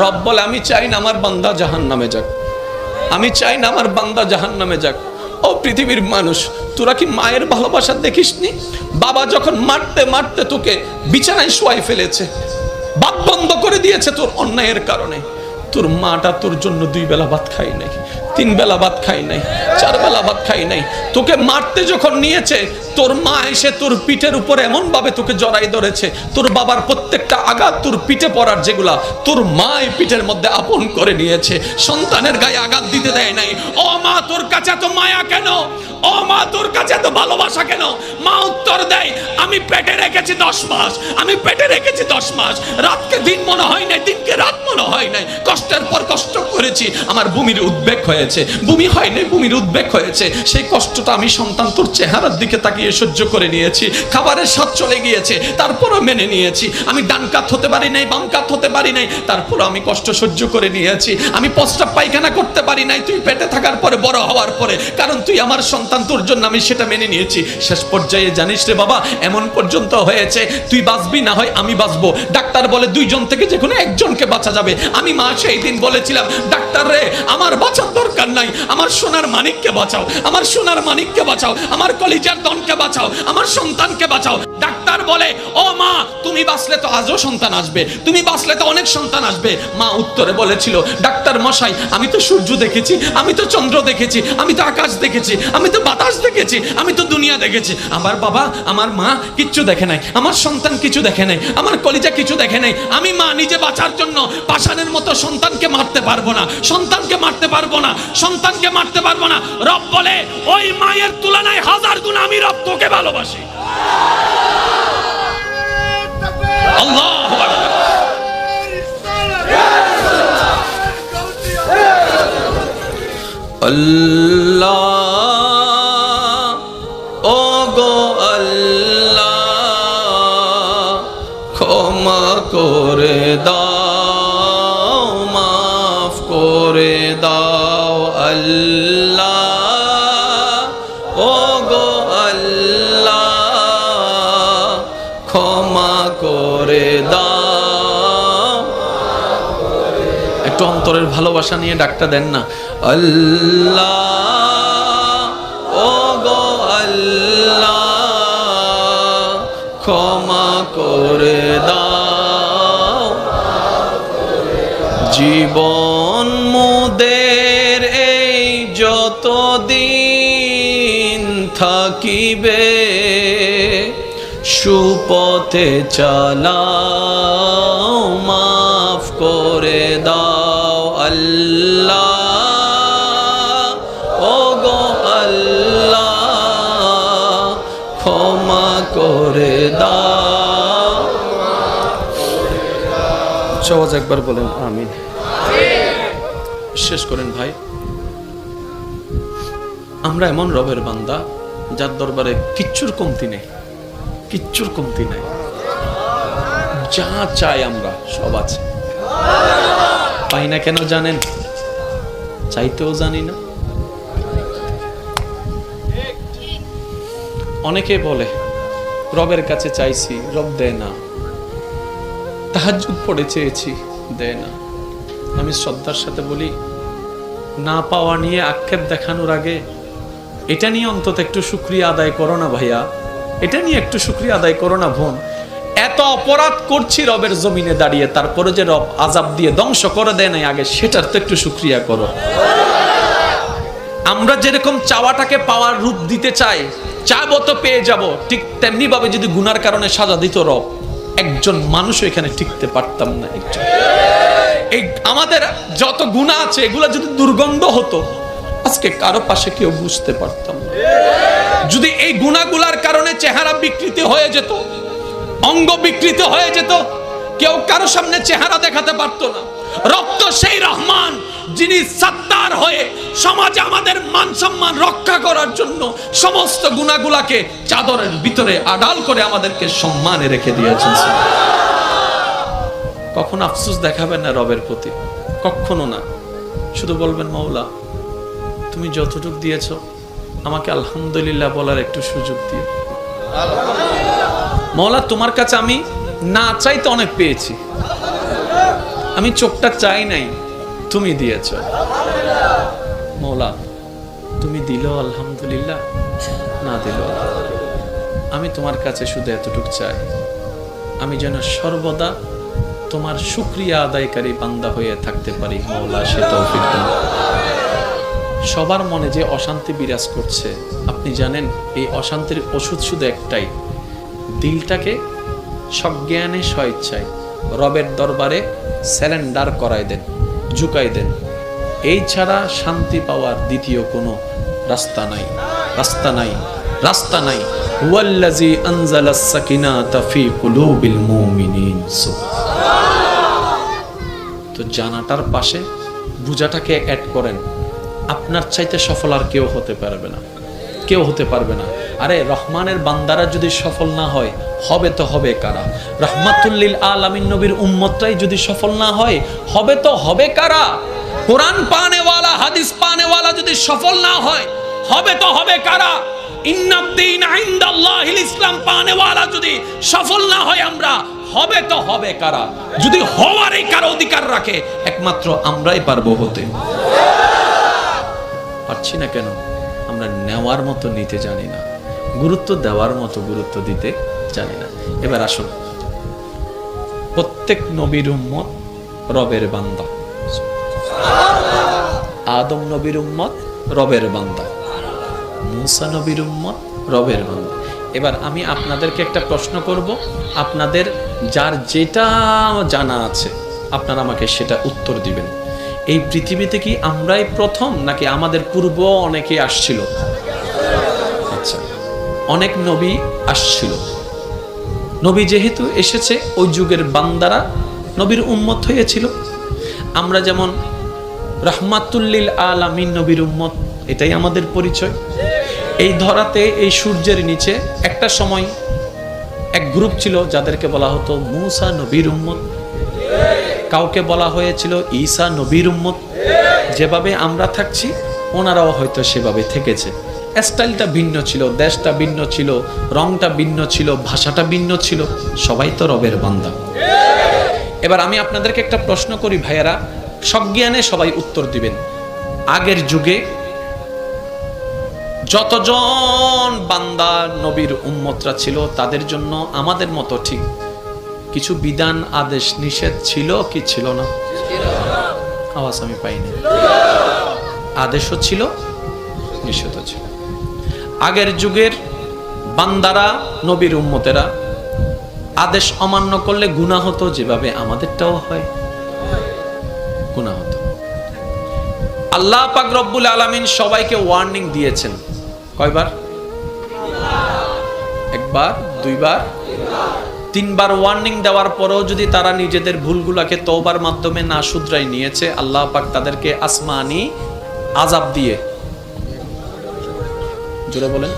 রব বলে আমি চাই না আমার বান্দা জাহান নামে যাক। আমি চাই না আমার বান্দা জাহান নামে যাক। ও পৃথিবীর মানুষ, তোরা কি মায়ের ভালোবাসা দেখিসনি? বাবা যখন মারতে মারতে তোকে বিছানায় শোয়াই ফেলেছে, বাপ বন্ধ করে দিয়েছে তোর অন্যায়ের কারণে। তোর মাটা তোর জন্য দুই বেলা ভাত খাই নাই তিন বেলা ভাত খাই নাই, চার বেলা ভাত খাই নাই। তোকে মারতে যখন নিয়েছে, তোর মা এসে তোর পিঠের উপরে এমন ভাবে তোকে জড়াই ধরেছে, তোর বাবার প্রত্যেকটা আঘাত তোর পিঠে পড়ার যেগুলা তোর মা এই পিঠের মধ্যে আপন করে নিয়েছে। সন্তানের গায়ে আঘাত দিতে দেয় নাই। ও মা, তোর কাছে তো মায়া কেন? ও মা, তোর কাছে এত ভালোবাসা কেন? মা উত্তর দেয়, আমি পেটে রেখেছি দশ মাস, আমি পেটে রেখেছি দশ মাস। রাতকে দিন মনে হয় নাই, দিনকে রাত মনে হয় নাই। কষ্টের পর কষ্ট করেছি, আমার ভূমির উদ্বেগ হয়েছে। ভূমি হয় নাই, ভূমির উদ্বেগ হয়েছে। সেই কষ্টটা আমি সন্তান তোর চেহারার দিকে তাকিয়ে সহ্য করে নিয়েছি। খাবারের স্বাদ চলে গিয়েছে, তারপরও মেনে নিয়েছি। আমি ডান কাত হতে পারি নাই, বাম কাত হতে পারি নাই তারপর আমি কষ্ট সহ্য করে নিয়েছি। আমি প্রস্তাব পায়খানা করতে পারি নাই, তুই পেটে থাকার পরে, বড় হওয়ার পরে। কারণ তুই আমার সন্তান, তোর জন্য আমি সেটা মেনে নিয়েছি। শেষ পর্যায়ে জানিস রে বাবা, এমন পর্যন্ত হয়েছে, তুই বাঁচবি না হয় আমি বাঁচবো। ডাক্তার বলে দুইজন থেকে যে কোনো একজনকে বাঁচা যাবে। আমি মা সেই দিন বলেছিলাম, ডাক্তার রে, আমার বাঁচার দরকার নাই। আমার সোনার মানিককে বাঁচাও। আমার সোনার মানিককে বাঁচাও। আমার কলিজার দনকে বাঁচাও। আমার সন্তানকে বাঁচাও। ডাক্তার বলে, ও মা, তুমি বাঁচলে তো আজও সন্তান আসবে। তুমি বাঁচলে তো অনেক সন্তান আসবে। মা উত্তরে বলেছিল, ডাক্তার মশাই, আমি তো সূর্য দেখেছি, আমি তো চন্দ্র দেখেছি, আমি তো আকাশ দেখেছি, আমি তো বাতাস দেখেছি, আমি তো দুনিয়া দেখেছি। আমার বাবা, আমার মা কিচ্ছু দেখে নাই, আমার সন্তান কিছু দেখে নাই, আমার কলিজা কিছু দেখে নাই। আমি মা নিজে বাঁচার জন্য পাষাণের মতো সন্তানকে মারতে পারব না, সন্তানকে মারতে পারব না, সন্তানকে মারতে পারব না। রব বলে, ওই মায়ের তুলনায় হাজার গুণ আমি রব তোকে ভালোবাসি। আল্লাহ আল্লাহ ও গো আল্লাহ, ক্ষমা করে দাও। ভালোবাসা নিয়ে ডাকটা দেন না। আল্লাহ ও গো আল্লাহ, ক্ষমা করে দাও। জীবন মোদের এই যত দিন থাকিবে, সুপথে চালাও মাফ সহজ একবার বলেন। আমিন। শেষ করেন ভাই। আমরা এমন রবের বান্দা, যার দরবারে কিচ্ছুর কমতি নেই, কিচ্ছুর কমতি নেই। যা চাই আমরা, সব আছে। পাই না কেন জানেন? চাইতেও জানি না। অনেকে বলে, রবের কাছে চাইছি, রব দেয় না। তাহাজ্জুদ পড়ে চেয়েছি। দেয় না। আমি শ্রদ্ধার সাথে বলি, না পাওয়া নিয়ে আক্ষেপ দেখানোর আগে, এটা নিয়ে অন্তত একটু শুক্রিয়া আদায় করো না ভাইয়া। এটা নিয়ে একটু শুক্রিয়া আদায় করো না বোন। এত অপরাধ করছি রবের জমিনে দাঁড়িয়ে, তারপরে যে রব আজাব দিয়ে ধ্বংস করে দেয় নাই আগে, সেটার তো একটু শুক্রিয়া করো। আমরা যেরকম চাওয়াটাকে পাওয়ার রূপ দিতে চাই, চাবো তো পেয়ে যাব। ঠিক তেমনি ভাবে যদি গুনার কারণে সাজা দিত রব একজন মানুষও এখানে টিকতে পারতাম না একজন। এই আমাদের যত গুণা আছে, এগুলো যদি দুর্গন্ধ হতো, আজকে কারও পাশে কেউ বুঝতে পারতাম না। যদি এই গুণাগুলার কারণে চেহারা বিকৃতি হয়ে যেত, অঙ্গ বিকৃত হয়ে যেত, কেউ কারও সামনে চেহারা দেখাতে পারতো না। রক্ত সেই রহমান যিনি সত্তার হয়ে সমাজে আমাদের মান সম্মান রক্ষা করার জন্য সমস্ত গুণাগুলাকে চাদরের ভিতরে আড়াল করে আমাদেরকে সম্মানে রেখে দিয়েছেন। কখন আফসোস দেখাবেন না রবের প্রতি। কখনো না। শুধু বলবেন, মৌলা, তুমি যতটুক দিয়েছ, আমাকে আলহামদুলিল্লাহ বলার একটু সুযোগ দিও। মৌলা, তোমার কাছে আমি না চাইতে অনেক পেয়েছি। আমি চোখটা চাই নাই। তুমি দিয়েছ। মৌলা, তুমি দিল আলহামদুলিল্লাহ? না দিল আমি তোমার কাছে শুধু এতটুক চাই। আমি যেন সর্বদা তোমার শুক্রিয়া আদায়কারী বান্দা হয়ে থাকতে পারি, মৌলা, সে তৌফিক সবার মনে যে অশান্তি বিরাজ করছে, আপনি জানেন, এই অশান্তির ওষুধ শুধু একটাই, দিলটাকে সজ্ঞানে স্বইচ্ছায় রবের দরবারে স্যালেন্ডার করাই দেন। ঝুঁকাই দেন। এই ছাড়া শান্তি পাওয়ার দ্বিতীয় কোনো রাস্তা নাই। রাস্তা নাই রাস্তা নাই। হুয়াল্লাজি আনজালাস সাকিনাতা ফি কুলুবিল মুমিনিন। তো জানাটার পাশে বুঝাটাকে অ্যাড করেন। আপনার চাইতে সফল আর কেউ হতে পারবে না। কেউ হতে পারবে না। আরে রহমানের বান্দারা যদি সফল না হয়, হবে তো হবে কারা? রহমাতুল্লিল আলামিন নবীর উম্মতটাই যদি সফল না হয়, হবে তো হবে কারা? কোরআন পানেওয়ালা, হাদিস পানেওয়ালা যদি সফল না হয়, হবে তো হবে কারা? ইসলাম পানেওয়ালা যদি সফল না হয় আমরা, হবে তো হবে কারা? যদি হওয়ারই কারও অধিকার রাখে, একমাত্র আমরাই পারব হতে। পারছি না কেন? আমরা নেওয়ার মতো নিতে জানি না। গুরুত্ব দেওয়ার মতো গুরুত্ব দিতে জানি না। এবার আসুন। প্রত্যেক নবীর উম্মত রবের বান্দা। আদম নবীর উম্মত রবের বান্দা। মুসা নবীর উম্মত রবের বান্দা। এবার আমি আপনাদেরকে একটা প্রশ্ন করব। আপনাদের যার যেটা জানা আছে, আপনারা আমাকে সেটা উত্তর দিবেন। এই পৃথিবীতে কি আমরাই প্রথম, নাকি আমাদের পূর্ব অনেকে আসছিল? অনেক নবী আসছিল। নবী যেহেতু এসেছে, ওই যুগের বান্দারা নবীর উম্মত হয়েছিল। আমরা যেমন রহমাতুল্লিল আলামিন নবীর উম্মত, এটাই আমাদের পরিচয়। এই ধরাতে, এই সূর্যের নিচে একটা সময় এক গ্রুপ ছিল, যাদেরকে বলা হতো মুসা নবীর উম্মত। কাউকে বলা হয়েছিল ঈসা নবীর উম্মত। যেভাবে আমরা থাকছি, ওনারাও হয়তো সেভাবে থেকেছে। স্টাইলটা ভিন্ন ছিল, দেশটা ভিন্ন ছিল, রংটা ভিন্ন ছিল, ভাষাটা ভিন্ন ছিল, সবাই তো রবের বান্দা। এবার আমি আপনাদেরকে একটা প্রশ্ন করি, ভাইয়ারা সজ্ঞানে সবাই উত্তর দিবেন। আগের যুগে যতজন বান্দা নবীর উম্মতরা ছিল, তাদের জন্য আমাদের মতো ঠিক কিছু বিধান, আদেশ, নিষেধ ছিল কি ছিল না? আওয়াজ আমি পাইনি। আদেশও ছিল, নিষেধও ছিল। আগের যুগের বান্দারা, নবীর উম্মতেরা আদেশ অমান্য করলে গুণা হতো যেভাবে আমাদেরটাও হয়। গুণা হতো। আল্লাহ পাক রব্বুল আলামিন সবাইকে ওয়ার্নিং দিয়েছেন। কয়বার? একবার, দুইবার? তিনবার ওয়ার্নিং দেওয়ার পরেও যদি তারা নিজেদের ভুলগুলাকে তওবার মাধ্যমে না শুধরাই নিয়েছে, আল্লাহ পাক তাদেরকে আসমানি আজাব দিয়ে জোরে বলেন।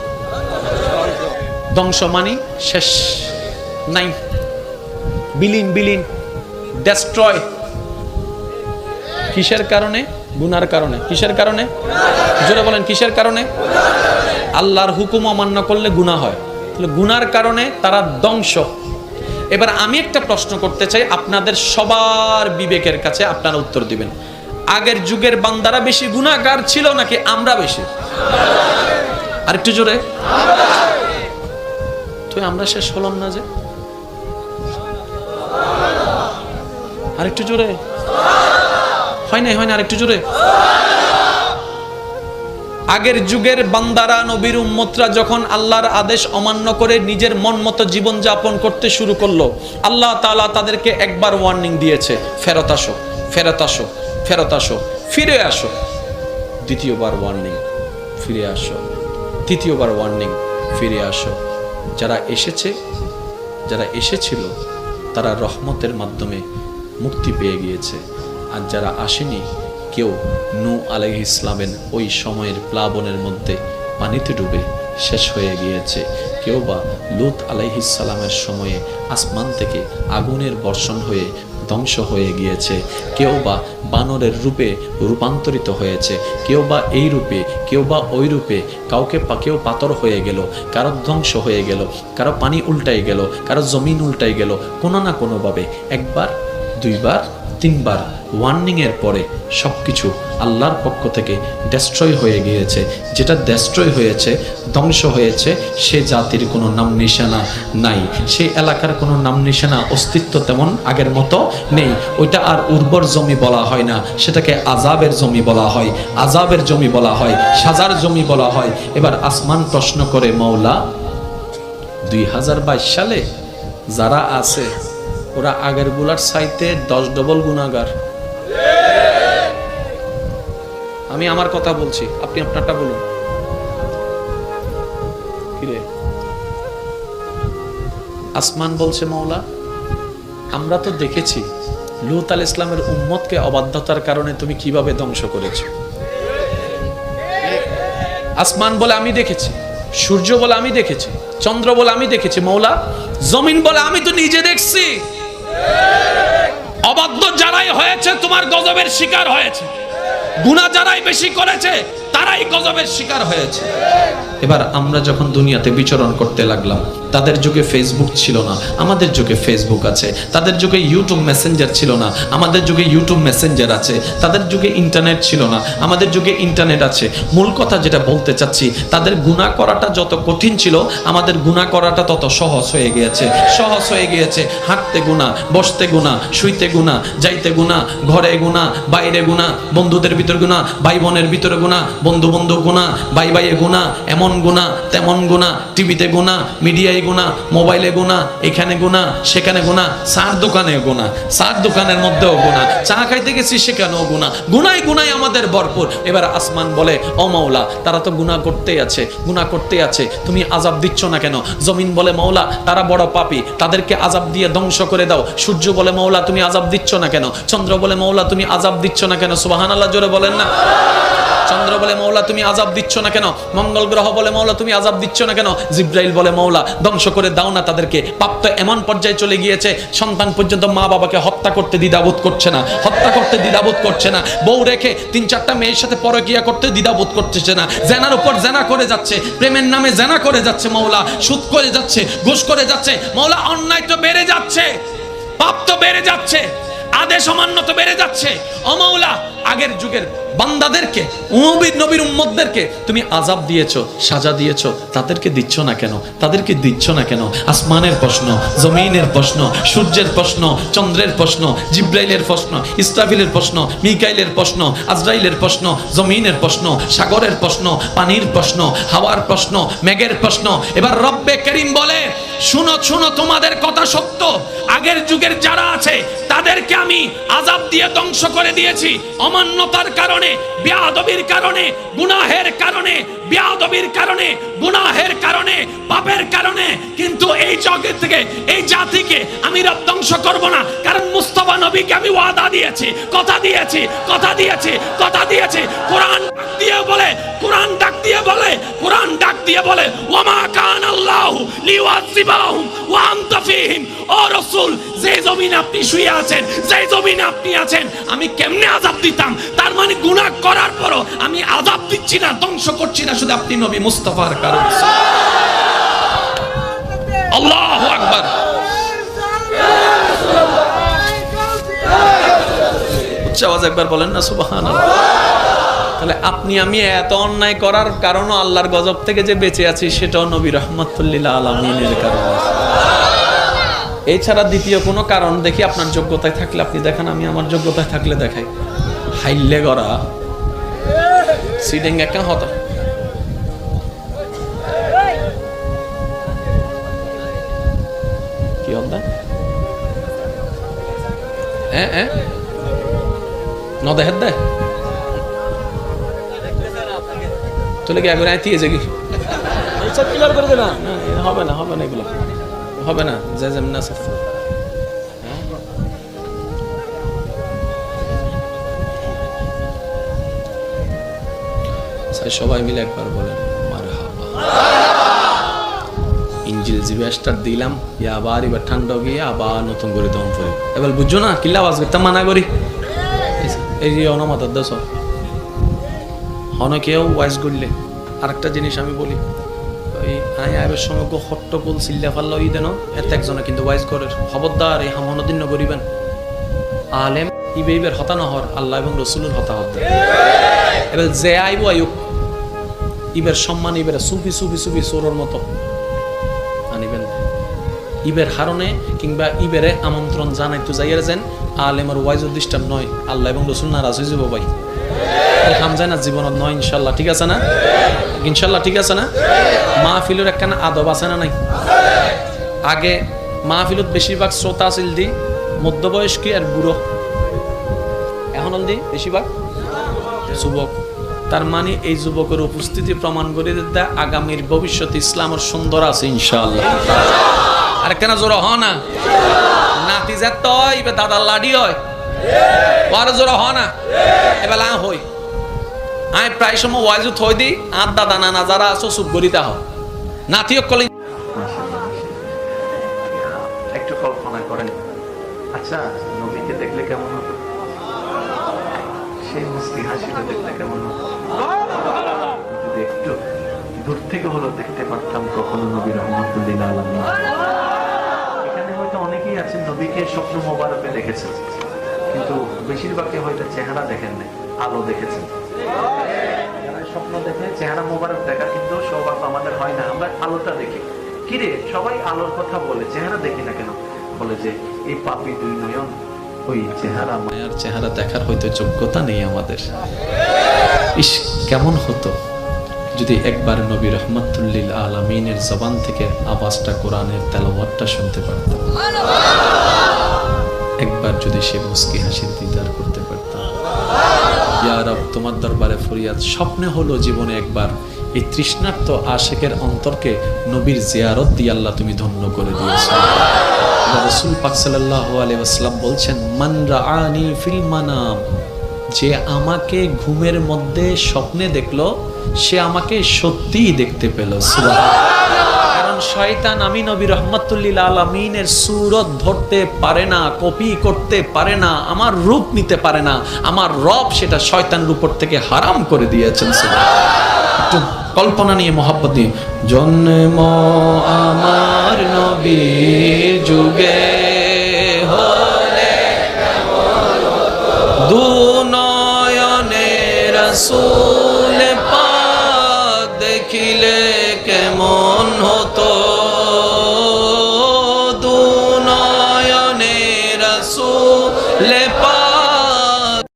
ধ্বংসমানি শেষ নাই। বিলীন বিলীন ডেস্ট্রয় কিসের কারণে? গুনার কারণে। কিসের কারণে? জোরে বলেন, কিসের কারণে? আল্লাহর হুকুম অমান্য করলে গুনাহ হয়। তাহলে গুনার কারণে তারা ধ্বংস। এবার আমি একটা প্রশ্ন করতে চাই, আপনাদের সবার বিবেকের কাছে আপনারা উত্তর দিবেন। আগের যুগের বান্দারা বেশি গুণাগার ছিল নাকি আমরা বেশি? আরেকটু জোরে। তুই আমরা শেষ হলাম না যে? আরেকটু জোরে। হয় নাই, হয় না আরেকটু জোরে। আগের যুগের বান্দারা, নবীর উম্মতরা যখন আল্লাহর আদেশ অমান্য করে নিজের মন মতো জীবন যাপন করতে শুরু করল, আল্লাহ তাআলা তাদেরকে একবার ওয়ার্নিং দিয়েছে, ফেরত আসো ফেরত আসো ফেরত আসো, ফিরে আসো। দ্বিতীয়বার ওয়ার্নিং ফিরে আসো। তৃতীয়বার ওয়ার্নিং ফিরে আসো। যারা এসেছে, যারা এসেছিল, তারা রহমতের মাধ্যমে মুক্তি পেয়ে গিয়েছে। আর যারা আসেনি, কেউ নু আলাইহ ইসলামের ওই সময়ের প্লাবনের মধ্যে পানিতে ডুবে শেষ হয়ে গিয়েছে। কেউ বা লুত আলাইহিসালামের সময়ে আসমান থেকে আগুনের বর্ষণ হয়ে ধ্বংস হয়ে গিয়েছে। কেউ বা বানরের রূপে রূপান্তরিত হয়েছে। কেউ বা এই রূপে, কেউ বা ওই রূপে কাউকে কেউ পাথর হয়ে গেল, কারও ধ্বংস হয়ে গেল, কারও পানি উল্টাই গেল, কারও জমিন উল্টাই গেল, কোনো না কোনোভাবে, একবার, দুইবার তিনবার ওয়ার্নিং এর পরে সবকিছু আল্লাহর পক্ষ থেকে ডেস্ট্রয় হয়ে গিয়েছে। যেটা ডেস্ট্রয় হয়েছে, ধ্বংস হয়েছে, সে জাতির কোনো নাম নিশানা নাই। সেই এলাকার কোনো নাম নিশানা, অস্তিত্ব তেমন আগের মতো নেই। ওইটা আর উর্বর জমি বলা হয় না। সেটাকে আজাবের জমি বলা হয়। আজাবের জমি বলা হয়। সাজার জমি বলা হয়। এবার আসমান প্রশ্ন করে মৌলা দুই হাজার বাইশ সালে যারা আছে ওরা আগেরগুলার সাইতে দশ ডবল গুণাগার আমি আমার কথা বলছি, আপনি আপনারটা বলুন। আসমান বলছে মৌলা আমরা তো দেখেছি লুত আল ইসলামের উম্মতকে অবাধ্যতার কারণে তুমি কীভাবে ধ্বংস করেছ। আসমান বলে আমি দেখেছি, সূর্য বলে আমি দেখেছি, চন্দ্র বলে আমি দেখেছি মৌলা জমিন বলে আমি তো নিজে দেখছি। অবাধ্য যারাই হয়েছে, তোমার গজবের শিকার হয়েছে। গুণা যারাই বেশি করেছে, তারাই গজবের শিকার হয়েছে। এবার আমরা যখন দুনিয়াতে বিচরণ করতে লাগলাম, তাদের যুগে ফেসবুক ছিল না, আমাদের যুগে ফেসবুক আছে, তাদের যুগে ইউটিউব মেসেঞ্জার ছিল না, আমাদের যুগে ইউটিউব মেসেঞ্জার আছে, তাদের যুগে ইন্টারনেট ছিল না, আমাদের যুগে ইন্টারনেট আছে। মূল কথা যেটা বলতে চাচ্ছি, তাদের গুণা করাটা যত কঠিন ছিল, আমাদের গুণা করাটা তত সহজ হয়ে গিয়েছে। সহজ হয়ে গিয়েছে। হাঁটতে গুণা বসতে গুণা শুইতে গুণা যাইতে গুণা ঘরে গুণা বাইরে গুণা বন্ধুদের ভিতর গুণা ভাই বোনের ভিতরে গুণা বন্ধু বন্ধু গুণা ভাই ভাইয়ে গুণা এমন গুণা তেমন গুণা টিভিতে গুণা মিডিয়ায় গুণা মোবাইলে গুণা এখানে গুণা সেখানে গুণা চার দোকানে গুণা চার দোকানের মধ্যেও গুণা চা খাইতে গেছি সেখানেও গুণা গুনাই গুনাই আমাদের ভরপুর। এবার আসমান বলে, ও মাওলা, তারা তো গুণা করতেই আছে গুণা করতেই আছে, তুমি আজাব দিচ্ছ না কেন? জমিন বলে, মাওলা, তারা বড় পাপী, তাদেরকে আজাব দিয়ে ধ্বংস করে দাও। সূর্য বলে, মাওলা, তুমি আজাব দিচ্ছ না কেন? চন্দ্র বলে, মাওলা, তুমি আজাব দিচ্ছ না কেন? সুবাহান আল্লাহ জোরে বলেন না। চন্দ্র বলে মৌলা, তুমি আজাব দিচ্ছ না কেন? মঙ্গল গ্রহ বলে মৌলা, তুমি আজাব দিচ্ছ না কেন? জিব্রাইল বলে মৌলা, ধ্বংস করে দাও না তাদেরকে। পাপ তো এমন পর্যায়ে চলে গিয়েছে, সন্তান পর্যন্ত মা বাবাকে হত্যা করতে দ্বিধাবোধ করছে না, হত্যা করতে দ্বিধাবোধ করছে না, বউ রেখে তিন চারটা মেয়ের সাথে পরকিয়া করতে দ্বিধাবোধ করতেছে না, জেনার উপর জেনা করে যাচ্ছে, প্রেমের নামে জেনা করে যাচ্ছে মৌলা, সুদ করে যাচ্ছে, ঘুষ করে যাচ্ছে, মৌলা, অন্যায় তো বেড়ে যাচ্ছে, পাপ তো বেড়ে যাচ্ছে, আদেশ অমান্য তো বেড়ে যাচ্ছে। অমৌলা আগের যুগের বান্দাদেরকে নবীর নবীর উম্মতদেরকে তুমি আজাব দিয়েছ, সাজা দিয়েছ, তাদেরকে দিচ্ছ না কেন? তাদেরকে দিচ্ছ না কেন? আসমানের প্রশ্ন, জমিনের প্রশ্ন, সূর্যের প্রশ্ন, চন্দ্রের প্রশ্ন, জিব্রাইলের প্রশ্ন, ইসরাফিলের প্রশ্ন, মিকাইলের প্রশ্ন, আজরাইলের প্রশ্ন, জমিনের প্রশ্ন, সাগরের প্রশ্ন, পানির প্রশ্ন, হাওয়ার প্রশ্ন, মেঘের প্রশ্ন। এবার রব্বে করিম বলে, শুনো শুনো, তোমাদের কথা সত্য। আগের যুগের যারা আছে, তাদেরকে আমি আজাব দিয়ে ধ্বংস করে দিয়েছি। অমান্যতার কারণে বেয়াদবির কারণে, গুনাহের কারণে, বেয়াদবির কারণে, গুনাহের কারণে, পাপের কারণে। কিন্তু এই জগৎ থেকে, এই জাতিকে আমি রব ধ্বংস করব না। কারণ মুস্তফা নবীকে আমি ওয়াদা দিয়েছি, কথা দিয়েছি কথা দিয়েছি কথা দিয়েছি। কোরআন দিয়ে বলে, কোরআন ডাক দিয়ে বলে, কোরআন দিয়ে বলে ওয়ামা কান আল্লাহ লিওয়াজিবাহুম ওয়া আনতা ফীহিম। ও রাসূল, যে জমিনে আপনি শুয়ে আছেন, যে জমিনে আপনি আছেন, আমি কেমনে আযাব দিতাম? তার মানে গুনাহ করার পরও আমি আযাব দিচ্ছি না, ধ্বংস করছি না, শুধু আপনি নবী মুস্তাফার কারণে। আল্লাহু আকবার। উচ্চ আওয়াজ একবার বলেন না, সুবহানাল্লাহ। তাহলে আপনি, আমি এত অন্যায় করার কারণও আল্লাহর গজব থেকে যে বেঁচে আছি, সেটাও নবী রহমতুল্লিল আলমিনের কারণ। এছাড়া দ্বিতীয় কোনো কারণ দেখি আপনার যোগ্যতায় থাকলে, আপনি দেখান আমি আমার যোগ্যতায় থাকলে দেখাই। হাইলে গড়া। সিডিং একটা হতা। কি হ্যাঁ হ্যাঁ। ন দেহের দেয় তুলে কি আগে আইতিয়ে যাবি সব ক্লিয়ার করে না। না, হবে না হবে না এগুলো। হবে না যে সবাই মিলে একবার বলেন মারহাবা। ইঞ্জিল জিবে দিলাম ইয়া আবার এবার ঠান্ডা গিয়ে আবার নতুন করে দম করি। এবার বুঝছ না কিল্লা আওয়াজ করতে মানা করি। এই যে অনমাতার দশ অনেকেও ওয়াইজ করলে। আরেকটা জিনিস আমি বলি, ওই আই আয়ের সময় গো হট্টগোল চিল্লা ফাল্লা ওই দেন, এত একজনে কিন্তু ওয়াইজ করে। খবরদার, এই হামনদিন করিবেন আলেম ইবে ইবের হতা নহর আল্লাহ এবং রসুলের হতা হতে এবার যে আইব আয়ুক ইবের সম্মান ইবের সুফি সুফি সুফি সোরর মতো আনিবেন। ইবের হারণে কিংবা ইবেরে আমন্ত্রণ জানাইতো যাইয়ার যেন আলেমর ওয়াইজ ডিস্টার্ব নয়, আল্লাহ এবং রসুল নারাজ হয়ে যাব ভাই। এই হাম যায় না জীবনত নয়, ইনশাল্লাহ। ঠিক আছে না? ইনশাল্লাহ ঠিক আছে না? মাহফিলের একখানা আদব আছে না নাই? আগে মাহফিলত বেশিরভাগ শ্রোতা আছিল দি, মধ্যবয়স্ক আর বুড়ো। এখন দি, বেশিরভাগ যুবক। তার মানে এই যুবকের উপস্থিতি প্রমাণ করে দিতে আগামীর ভবিষ্যৎ ইসলামের সুন্দর আছে, ইনশাল্লাহ। আর কেন জোর হ না? নাতি যে তয় দাদার লাডি হয়। জোর হ না? এবার হই। আয় প্রায় সময় ওয়াইজু থই দি আর দাদা নানা যারা আছো, চুপ করিতে হ নাতিও কলে একটু কল্পনা করেন। আচ্ছা নবীকে দেখলে কেমন হতো? সেই মুস্তি হাসিটা দেখলে কেমন হতো? একটু দূর থেকে হলো দেখতে পারতাম, কখনো নবী এখানে হয়তো অনেকেই আছেন, নবীকে স্বপ্ন মোবারকে দেখেছেন। কিন্তু বেশিরভাগই হয়তো চেহারা দেখেন নাই, আলো দেখেছেন। স্বপ্ন দেখে চেহারা মোবারক দেখা, কিন্তু সৌভাগ্য আমাদের হয় না। আমরা আলোটা দেখি। কিরে সবাই আলোর কথা বলে, চেহারা দেখি না কেন? বলে যে, এই পাপি দুই নয়ন, ওই চেহারা মায়ার চেহারা দেখার হয়তো যোগ্যতা নেই আমাদের। ইস, কেমন হতো যদি একবার নবী রহমতুল্লিল আলমিনের জবান থেকে আওয়াজটা কোরআনের তেলাওয়াতটা শুনতে পারতাম। একবার যদি সে মুস্কি হাসির দিদার করতে। ইয়া রব তোমার দরবারে ফরিয়াদ। স্বপ্নে হলো জীবনে একবার এই তৃষ্ণার্ত আশেকের অন্তরকে নবীর জিয়ারত দিয়ে আল্লাহ তুমি ধন্য করে দিয়েছ। রসুল পাক সাল্লাল্লাহু আলাইহি ওয়াসাল্লাম বলছেন, মান রাআনি ফিল মানাম। যে আমাকে ঘুমের মধ্যে স্বপ্নে দেখল, সে আমাকে সত্যিই দেখতে পেল। সুবহানাল্লাহ। শয়তান আমি নবী রহমতুল্লিল আলমিনের সুরত ধরতে পারে না, কপি করতে পারে না, আমার রূপ নিতে পারে না, আমার রব সেটা শয়তানের উপর থেকে হারাম করে দিয়েছেন একটু কল্পনা নিয়ে মহাব্বত দিয়ে জন্ম আমার নবীর যুগে দু নয়নে রসুল